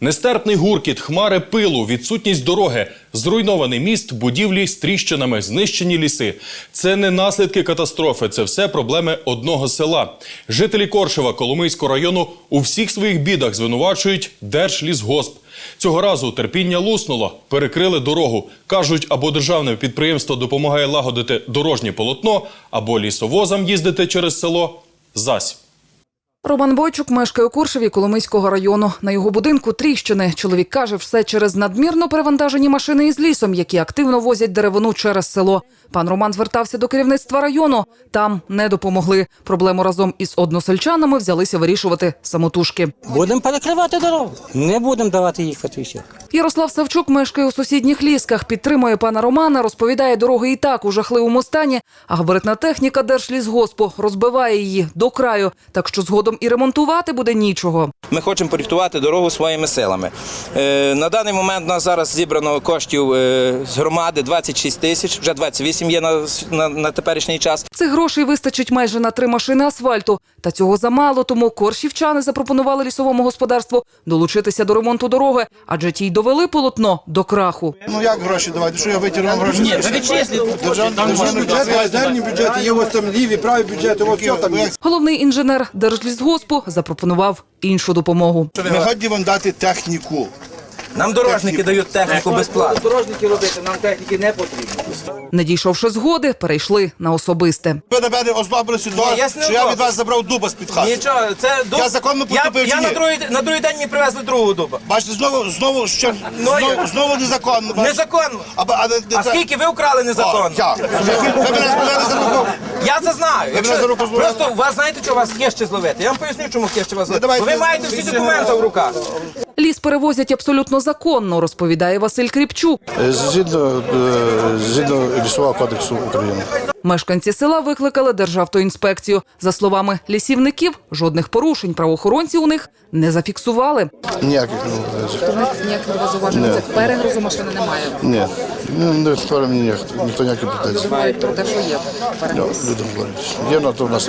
Нестерпний гуркіт, хмари пилу, відсутність дороги, зруйнований міст, будівлі з тріщинами, знищені ліси. Це не наслідки катастрофи, це все проблеми одного села. Жителі Коршева Коломийського району у всіх своїх бідах звинувачують Держлісгосп. Цього разу терпіння луснуло, перекрили дорогу. Кажуть, або державне підприємство допомагає лагодити дорожнє полотно, або лісовозам їздити через село. Зась. Роман Бойчук мешкає у Куршеві Коломийського району. На його будинку тріщини. Чоловік каже, все через надмірно перевантажені машини із лісом, які активно возять деревину через село. Пан Роман звертався до керівництва району. Там не допомогли. Проблему разом із односельчанами взялися вирішувати самотужки. Будемо перекривати дорогу. Не будемо давати їхати все. Ярослав Савчук мешкає у сусідніх лісках, підтримує пана Романа, розповідає, дороги і так у жахливому стані, а габаритна техніка Держлісгоспу розбиває її до краю, так що згодом і ремонтувати буде нічого. Ми хочемо порихтувати дорогу своїми силами. Е, на даний момент у нас зараз зібрано коштів е, з громади 26 тисяч, вже 28 є на, на, на теперішній час. Цих грошей вистачить майже на три машини асфальту. Та цього замало, тому коршівчани запропонували лісовому господарству долучитися до ремонту дороги, адже ті й довели полотно до краху. Ну як гроші давати? Що я витягну вам гроші? Ні. Державний бюджет, бюджети, є ось там ліві, праві бюджети, ось все там є. Головний інженер Держлісгоспу запропонував іншу допомогу. Ми хочемо вам дати техніку. Нам дорожники дають техніку безплатно. Дорожники робити, нам техніки не потрібно. Не дійшовши згоди, перейшли на особисте. Ви на мене озлобилися того, Ні, я ж не що я від вас забрав дуба з-під хати. Нічого, це дуб. Я законно поступив Я, я на, другий, на другий день мені привезли другого дуба. Бачите, знову, знову, що, Ну, знову, знову незаконно. бачите? Незаконно. А, а, а, А скільки ви украли О, незаконно? я. Ви мене зловили за руку. Я це мене за руку зловили? просто у вас знаєте, що у вас є ще зловити. Я вам поясню, чому є ще вас зловити. давайте- Бо ви маєте всі документи в руках. Ліс перевозять абсолютно законно, розповідає Василь Кріпчук. Згідно, е, згідно лісового кодексу України. Мешканці села викликали Державтоінспекцію. За словами лісівників, жодних порушень правоохоронці у них не зафіксували. Ніяких не належить. Ніяких зауважень Ні. перегрузу машини немає. Ні, ну, не створив мені ніхто, ніхто ніяких претензій. Про те, що є Ну, Люди говорять. Є на то в нас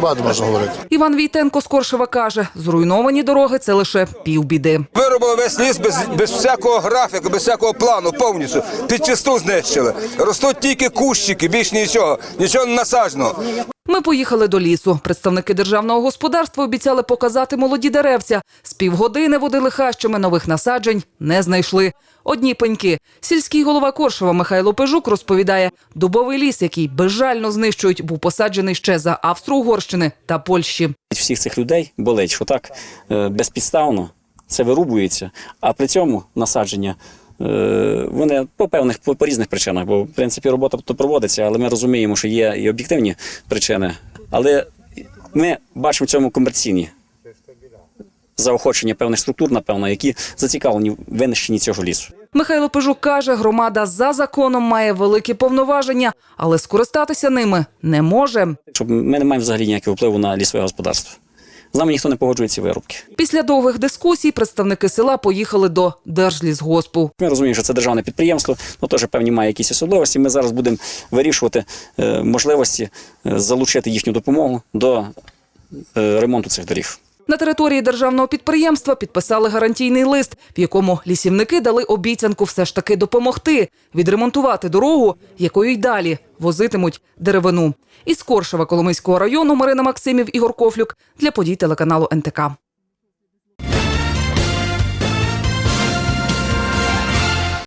багато можна говорити. Іван Війтенко з Коршева каже, зруйновані дороги це лише півбіди. Виробили весь ліс без, без всякого графіку, без всякого плану, повністю. Підчисту знищили. Ростуть тільки кущики, більш нічого, нічого не насаджено. Ми поїхали до лісу. Представники державного господарства обіцяли показати молоді деревця. З півгодини водили хащами нових насаджень не знайшли. Одні пеньки. Сільський голова Коршева Михайло Пежук розповідає, дубовий ліс, який безжально знищують, був посаджений ще за Австро-Угорщини та Польщі. всіх цих людей болить, що так е, безпідставно це вирубується, а при цьому насадження. Е, Вони по певних по, різних причинах, бо в принципі робота то проводиться, але ми розуміємо, що є і об'єктивні причини. Але ми бачимо в цьому комерційні заохочення певних структур, напевно, які зацікавлені в винищенні цього лісу. Михайло Пежук каже, громада за законом має великі повноваження, але скористатися ними не може. Щоб ми не маємо взагалі ніякого впливу на лісове господарство. З нами ніхто не погоджує ці виробки. Після довгих дискусій представники села поїхали до Держлісгоспу. Ми розуміємо, що це державне підприємство, ну теж певні має якісь особливості. Ми зараз будемо вирішувати е, можливості е, залучити їхню допомогу до е, ремонту цих доріг. На території державного підприємства підписали гарантійний лист, в якому лісівники дали обіцянку все ж таки допомогти відремонтувати дорогу, якою й далі возитимуть деревину. Із Коршева Коломийського району Марина Максимів Ігор Кофлюк для подій телеканалу НТК.